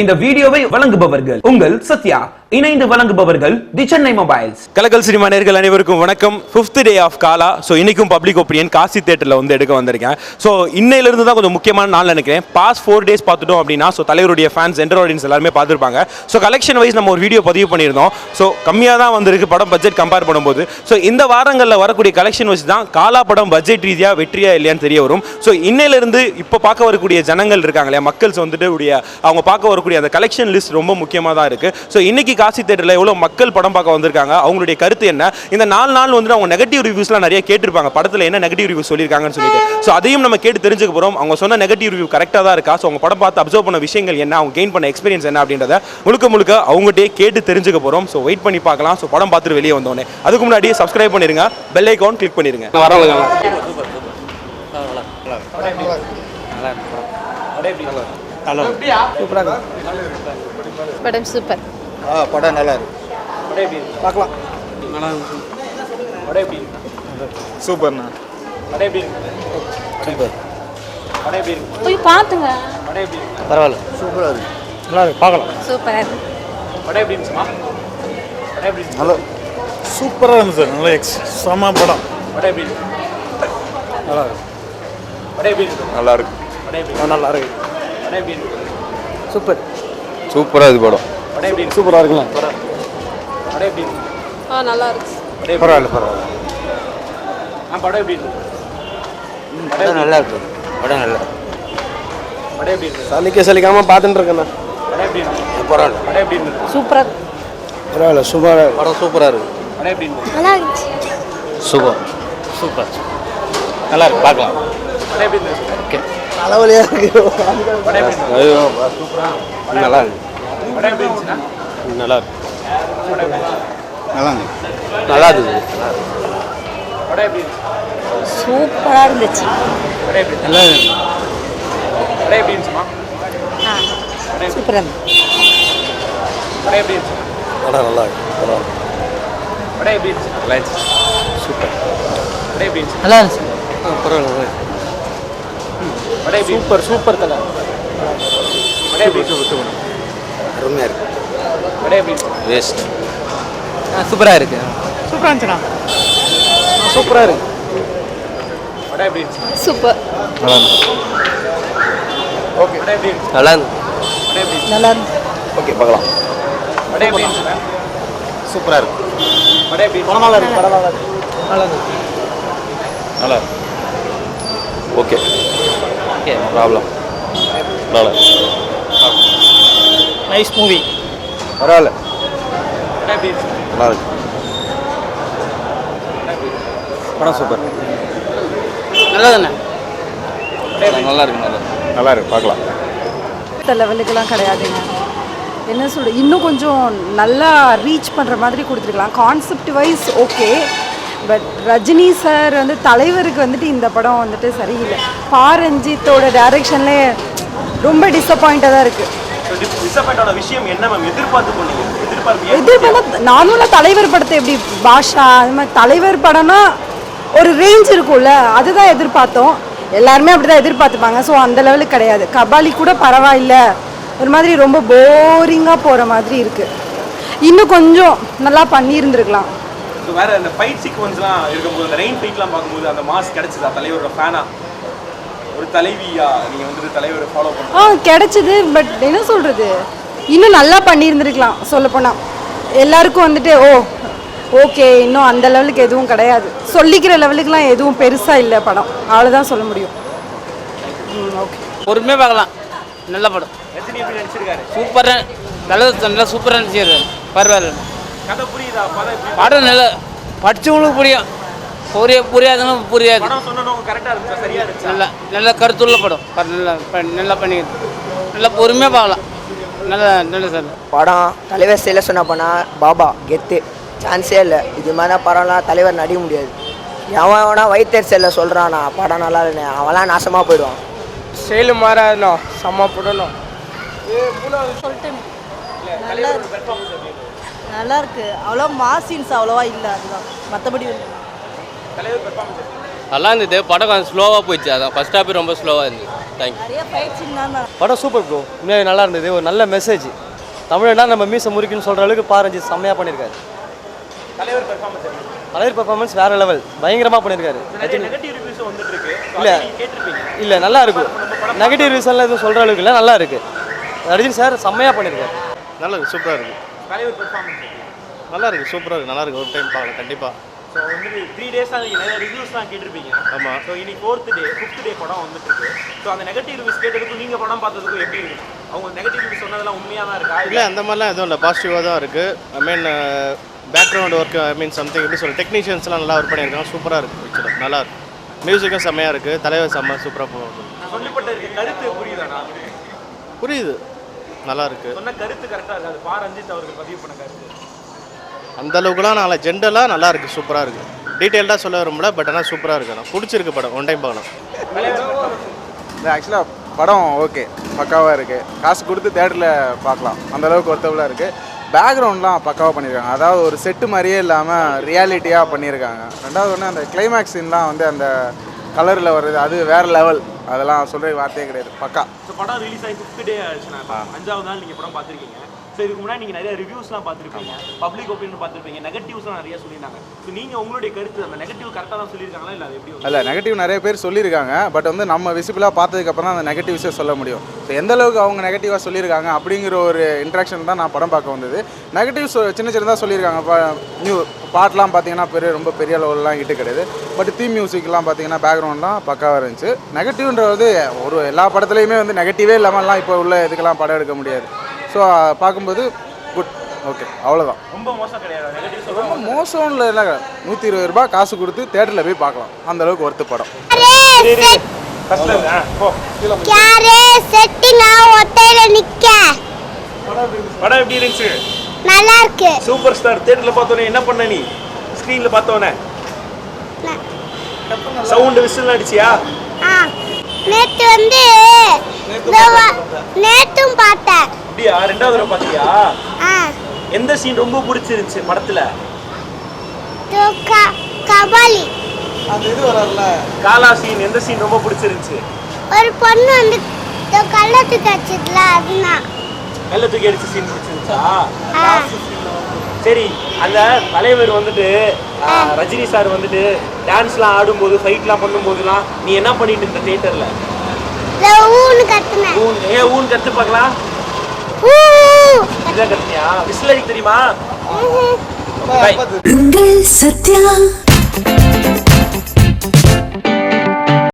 இந்த வீடியோவை வழங்குபவர்கள் உங்கள் சத்யா இணைந்து வழங்குபவர்கள் தி சென்னை மொபைல்ஸ். கலக்கல் சினிமா நேர்கள் அனைவருக்கும் வணக்கம். Fifth day of Kaala so இன்னைக்கும் பப்ளிக் ஒப்பீனியன் காசி தேட்டரில் வந்து எடுக்க வந்திருக்கேன். ஸோ இன்னையிலிருந்து தான் கொஞ்சம் முக்கியமான நாள் நினைக்கிறேன். பாஸ் ஃபோர் டேஸ் பார்த்துட்டோம் அப்படின்னா ஸோ தலைவருடைய ஃபேன்ஸ் என்டர் ஆடியன்ஸ் எல்லாருமே பார்த்துருப்பாங்க. ஸோ கலெக்ஷன் வைஸ் நம்ம ஒரு வீடியோ பதிவு பண்ணியிருந்தோம். ஸோ கம்மியாக தான் வந்திருக்கு. படம் பட்ஜெட் கம்பேர் பண்ணும்போது. ஸோ இந்த வாரங்களில் வரக்கூடிய கலெக்ஷன் வச்சு தான் காலா படம் பட்ஜெட் ரீதியாக வெற்றியா இல்லையான்னு தெரிய வரும். ஸோ இன்னையிலிருந்து இப்போ பார்க்க வரக்கூடிய ஜனங்கள் இருக்காங்க இல்லையா? மக்கள்ஸ் வந்துட்டு உடைய அவங்க பார்க்க வரக்கூடிய அந்த கலெக்ஷன் லிஸ்ட் ரொம்ப முக்கியமாக தான் இருக்குது ஸோ இன்னைக்கு காசி தேட்டரில் எவ்வளோ மக்கள் படம் பார்க்க வந்திருக்காங்க? அவங்களுடைய கருத்து என்ன? இந்த நாலு நாள் வந்துட்டு அவங்க நெகட்டிவ் ரிவ்யூஸ்லாம் நிறைய கேட்டிருப்பாங்க. படத்தில் என்ன நெகட்டிவ் ரிவ்யூ சொல்லியிருக்காங்கன்னு சொல்லிட்டு. ஸோ அதையும் நம்ம கேட்டு தெரிஞ்சுக்க போகிறோம் அவங்க சொன்ன நெகட்டிவ் ரிவ்யூ கரெக்டாக தான் இருக்கா? ஸோ அவங்க படம் பார்த்து அப்சர்வ் பண்ண விஷயங்கள் என்ன? அவங்க கெயின் பண்ண எக்ஸ்பீரியன்ஸ் என்ன அப்படின்றத முழுக்க முழுக்க அவங்ககிட்டயே கேட்டு தெரிஞ்சுக்க போகிறோம் ஸோ வெயிட் பண்ணி பார்க்கலாம். ஸோ படம் பார்த்துட்டு வெளியே வந்தோடனே. அதுக்கு முன்னாடி சப்ஸ்கிரைப் பண்ணிருங்க. பெல் ஐக்கான் கிளிக் பண்ணிருங்க. படம் சூப்பர் ஆ படம் நல்லா இருக்கு பார்க்கலாம் சூப்பர்ண்ணா சூப்பர் போய் பார்த்துங்க பரவாயில்ல சூப்பராக இருக்கு நல்லா இருக்கு பார்க்கலாம் சூப்பர் நல்லா சூப்பராக இருந்துச்சு சார் நல்லா எக்ஸ் செம படம் நல்லா இருக்கு நல்லா இருக்கு நல்லா இருக்கு சூப்பர் சூப்பராக இது படம் சூப்பராக இருக்கலாம் ஆ நல்லா இருக்கு பரவாயில்ல பரவாயில்ல படம் நல்லா இருக்கு படம் நல்லா சலிக்க சலிக்காம பார்த்துட்டு இருக்கேண்ணா பரவாயில்ல சூப்பராக பரவாயில்ல சுமாராக படம் சூப்பராக இருக்கு நல்லா இருந்துச்சு சூப்பர் சூப்பர் நல்லா இருக்கு பார்க்கலாம் ஓகே தலைவலியாக இருக்கு. நல்லா இருக்கு. நல்லா இருக்கு. நல்லா இருக்கு. நல்லா இருந்துச்சு சூப்பராக இருந்துச்சு. நல்லா இருக்கு ஆ சூப்பராக இருந்துச்சு. படம் நல்லா இருக்கு. பரவாயில்ல சூப்பர் நல்லா இருந்துச்சு. பரவாயில்ல. சூப்பர் சூப்பர் தலை அருமையாக இருக்கு. வேஸ்ட் சூப்பராக இருக்கு. சூப்பராக இருக்கு. சூப்பர். நல்லா இருக்கு. நல்லா இருந்துச்சு ஓகே பார்க்கலாம். சூப்பராக இருக்கு. படம் நல்லா இருக்கு படம் நல்லா இருக்கு. நல்லா இருக்கு. Okay. Okay problem nice movie பரவாயில்ல நல்லா இருக்கு படம் சூப்பர் நல்லா தானே நல்லா இருக்கு நல்லா இருக்கு நல்லா இருக்கு பார்க்கலாம். அடுத்த லெவலுக்கெல்லாம் கிடையாதுங்க என்ன சொல்ற இன்னும் கொஞ்சம் நல்லா ரீச் பண்ணுற மாதிரி கொடுத்துருக்கலாம். Concept wise okay but Rajini sir வந்து தலைவருக்கு வந்துட்டு இந்த படம் வந்துட்டு சரியில்லை. பா ரஞ்சித்தோட டைரக்ஷன்லே ரொம்ப டிசப்பாயிண்டாக தான் இருக்குது எதிர்பார்த்து நார்மலாக தலைவர் படத்தை எப்படி பாஷா அது மாதிரி தலைவர் படம்னா ஒரு ரேஞ்ச் இருக்கும்ல அதுதான் எதிர்பார்த்தோம். எல்லாருமே அப்படி தான் எதிர்பார்த்துப்பாங்க. ஸோ அந்த லெவலுக்கு கிடையாது. கபாலி கூட பரவாயில்ல. ஒரு மாதிரி ரொம்ப போரிங்காக போகிற மாதிரி இருக்குது இன்னும் கொஞ்சம் நல்லா பண்ணியிருந்துருக்கலாம். வேற அந்த ஃபைட் சீக்வன்ஸ்லாம் இருக்கும்போது அந்த ரெயின் ஃபைட்லாம் பார்க்கும்போது அந்த மாஸ் கிடைச்சதா? தலைவரோட ஃபேனா ஒரு தலைவியா? நீங்க வந்துட்டு தலைவரை ஃபாலோ பண்ண ஆ கிடைச்சிது பட் என்ன சொல்கிறது இன்னும் நல்லா பண்ணியிருந்துருக்கலாம் சொல்லப்போனால் எல்லாருக்கும் வந்துட்டு ஓ ஓகே இன்னும் அந்த லெவலுக்கு எதுவும் கிடையாது. சொல்லிக்கிற லெவலுக்குலாம் எதுவும் பெருசாக இல்லை படம். அவ்வளோதான் சொல்ல முடியும். ம் ஓகே பொறுமையாக பார்க்கலாம். நல்ல படம். ரஜினி எப்படி நடிச்சிருக்காரு? சூப்பராக நல்லது நல்லா சூப்பராக நடிச்சிருக்காரு. பரவாயில்ல. படம் நல்ல படித்தவங்களுக்கு புரியும். புரிய புரியாதவங்க புரியாது. படம் சொன்னவங்க கரெக்டா இருந்துச்சா? சரியா இருந்துச்சா? நல்ல நல்ல கருத்துள்ள படம். நல்லா நல்லா பண்ணி நல்லா பொறுமையாக பார்க்கலாம். நல்ல நல்ல சார். படம் தலைவர் சில சொன்ன பண்ணா பாபா கெத்து. சான்ஸே இல்லை. இது மாதிரி படம்லாம் தலைவர் நடிக்க முடியாது. எவன் எவனா வயிற்றுச்சலில் சொல்கிறானா படம் நல்லா இல்லைன்னு. அவன்லாம் நாசமாக போயிடுவான். ஸ்டைலு மாறாதுண்ணா. செம்ம படம்ண்ணா. நல்லா இருக்கு அவ்வளோ மாசின்ஸ் அவ்வளோவா இல்லை அதுதான். மற்றபடி நல்லா இருந்தது. படம் கொஞ்சம் ஸ்லோவாக போயிடுச்சு. அதான் ஃபர்ஸ்ட் ஹாப்பே ரொம்ப ஸ்லோவாக இருந்தது. படம் சூப்பர் ப்ரோ உண்மையாக நல்லா இருந்தது. ஒரு நல்ல மெசேஜ் தமிழ்னா நம்ம மீச முறிக்குன்னு சொல்கிற அளவுக்கு பாரஞ்சி செம்மையாக பண்ணியிருக்காரு தலைவர் பெர்ஃபார்மன்ஸ் தலைவர் பெர்ஃபார்மன்ஸ் வேற லெவல் பயங்கரமாக பண்ணியிருக்காரு ரிவ்யூஸ் இல்ல. கேட்டிருப்பீங்க. இல்லை நல்லா இருக்கு. நெகட்டிவ் ரிசல்ட்லாம் எதுவும் சொல்கிற அளவுக்கு இல்லை நல்லா இருக்கு. ரஜினி சார் செம்மையாக பண்ணியிருக்காரு நல்லா இருக்கு. சூப்பராக இருக்கு. தலைவர் பெர்ஃபார்மன்ஸ் நல்லா இருக்கு சூப்பராக இருக்கு நல்லா இருக்கு ஒரு டைம் பார்க்கலாம் கண்டிப்பாக ஸோ வந்து த்ரீ டேஸாக நிறைய ரிவ்யூஸ்லாம் கேட்டிருப்பீங்க. ஆமா. ஸோ இன்னைக்கு ஃபோர்த் டே ஃபிஃப்த் டே படம் வந்துட்டு இருக்கு ஸோ அந்த நெகட்டிவ் ரிவ்யூஸ் கேட்டதுக்கும் நீங்கள் படம் பார்த்ததுக்கும் எப்படி இருக்கு? அவங்க நெகட்டிவ் ரிவ்யூஸ் சொன்னதெல்லாம் உண்மையாக தான் இருக்கா? இல்லை அந்த மாதிரிலாம் எதுவும் இல்லை பாசிட்டிவாக தான் இருக்குது I mean background work I mean something எப்படி சொல்ல டெக்னீஷியன்ஸ்லாம் நல்லா ஒர்க் பண்ணியிருக்காங்க சூப்பராக இருக்குது ஆக்சுவலாக நல்லா இருக்கு. மியூசிக்கும் செம்மையாக இருக்குது தலைவர் செம்ம சூப்பராக போகும் சொல்லப்பட்ட கருத்து புரியுதாண்ணா? புரியுது. நல்லா இருக்கு சொன்ன கருத்து கரெக்டாக இருக்காது பா ரஞ்சித் அவர்கள் பதிவு பண்ண கருத்து. அந்த அளவுக்குலாம் நல்லா ஜென்ரலாக நல்லா இருக்கு சூப்பராக இருக்கு. டீட்டெயில்டாக சொல்ல வரும்ல பட் ஆனால் சூப்பராக இருக்கு. ஆனால் பிடிச்சிருக்கு படம் ஒன் டைம் பார்க்கலாம் இந்த ஆக்சுவலாக படம் ஓகே பக்காவாக இருக்குது காசு கொடுத்து தேட்டரில் பார்க்கலாம். அந்த அளவுக்கு ஒர்த்தபுளாக இருக்குது பேக்ரவுண்ட்லாம் பக்காவாக பண்ணியிருக்காங்க அதாவது ஒரு செட்டு மாதிரியே இல்லாமல் ரியாலிட்டியாக பண்ணியிருக்காங்க ரெண்டாவது ஒன்று அந்த கிளைமேக்ஸ் சீன்லாம் வந்து அந்த கலரில் வருது அது வேறு லெவல் அதெல்லாம் சொல்கிற வார்த்தையே கிடையாது. பக்கா. ஸோ படம் ரிலீஸ் ஆகி ஃபிஃப்த் டே ஆச்சுண்ணா அஞ்சாவது நாள் நீங்கள் படம் பார்த்துருக்கீங்க. ஸோ இதுக்கு முன்னாடி நீங்கள் நிறைய ரிவ்யூஸ்லாம் பார்த்துருப்பீங்க. பப்ளிக் ஒப்பீனியன் பார்த்துருப்பீங்க. நெகட்டிவ்ஸ்லாம் நிறைய சொல்லியிருந்தாங்க. ஸோ நீங்கள் உங்களுடைய கருத்து அந்த நெகட்டிவ் கரெக்டாக தான் சொல்லியிருக்காங்களா இல்லை அது எப்படி அல்ல நெகட்டிவ் நிறைய பேர் சொல்லியிருக்காங்க. பட் வந்து நம்ம விசிபிளாக பார்த்ததுக்கப்புறம் தான் அந்த நெகட்டிவ்ஸே சொல்ல முடியும். ஸோ எந்த அளவுக்கு அவங்க நெகட்டிவாக சொல்லியிருக்காங்க அப்படிங்கிற ஒரு இன்ட்ராக்ஷன் தான் நான் படம் பார்க்க வந்தது. நெகட்டிவ்ஸ் சின்ன சின்னதாக சொல்லியிருக்காங்க. நியூ பாட்டெலாம் பார்த்தீங்கன்னா பெரிய ரொம்ப பெரிய லெவல்லாம் கிட்ட கிடையாது. பட் தீம் மியூசிக்லாம் பார்த்தீங்கன்னா பேக்ரவுண்ட்லாம் பக்காவாக இருந்துச்சு. நெகட்டிவ்ன்றது ஒரு எல்லா படத்துலையுமே வந்து நெகட்டிவே இல்லாமல்லாம் இப்போ உள்ள இதுக்கெல்லாம் படம் எடுக்க முடியாது. ஸோ பார்க்கும்போது குட் ஓகே அவ்வளோதான் ரொம்ப மோசம் கிடையாது. ரொம்ப மோசம்ல இல்லை நூற்றி இருபது ரூபாய் காசு கொடுத்து தேட்டரில் போய் பார்க்கலாம். அந்த அளவுக்கு ஒர்த்து படம். படம் எப்படி இருந்துச்சு? நல்லா இருக்கு சூப்பர் ஸ்டார் தேட்டரில் பார்த்தோன்னே என்ன பண்ண நீ? ஸ்க்ரீனில் பார்த்தோன்னே சவுண்டு விசில் அடிச்சியா? ஆ. நேத்து வந்து நேத்தும் பார்த்தேன். அப்படியா? ரெண்டாவது தடவை பார்த்தியா ஆ. எந்த சீன் ரொம்ப பிடிச்சிருந்துச்சு படத்துல? இதோ க- கபாலி. காலா சீன் எந்த சீன் ரொம்ப பிடிச்சிருந்துச்சு? ஒரு பொண்ணு வந்து இதோ கள்ளத்துக்கு வச்சதுல அதுதான் தூக்கி அடிச்ச சீன் பிடிச்சிருந்துச்சா? ஆ. சரி அந்த தலைவர் வந்துட்டு ரஜினி சார் வந்துட்டு டான்ஸ்லாம் ஆடும்போது ஃபைட்லாம் பண்ணும்போதுலாம் நீ என்ன பண்ணிட்டு இருந்த தியேட்டர்ல இதோ ஊன்னு கத்துனேன். ஊன் ஏ ஊன் கத்து பார்க்கலாம்? தெரியுமா? சத்யா.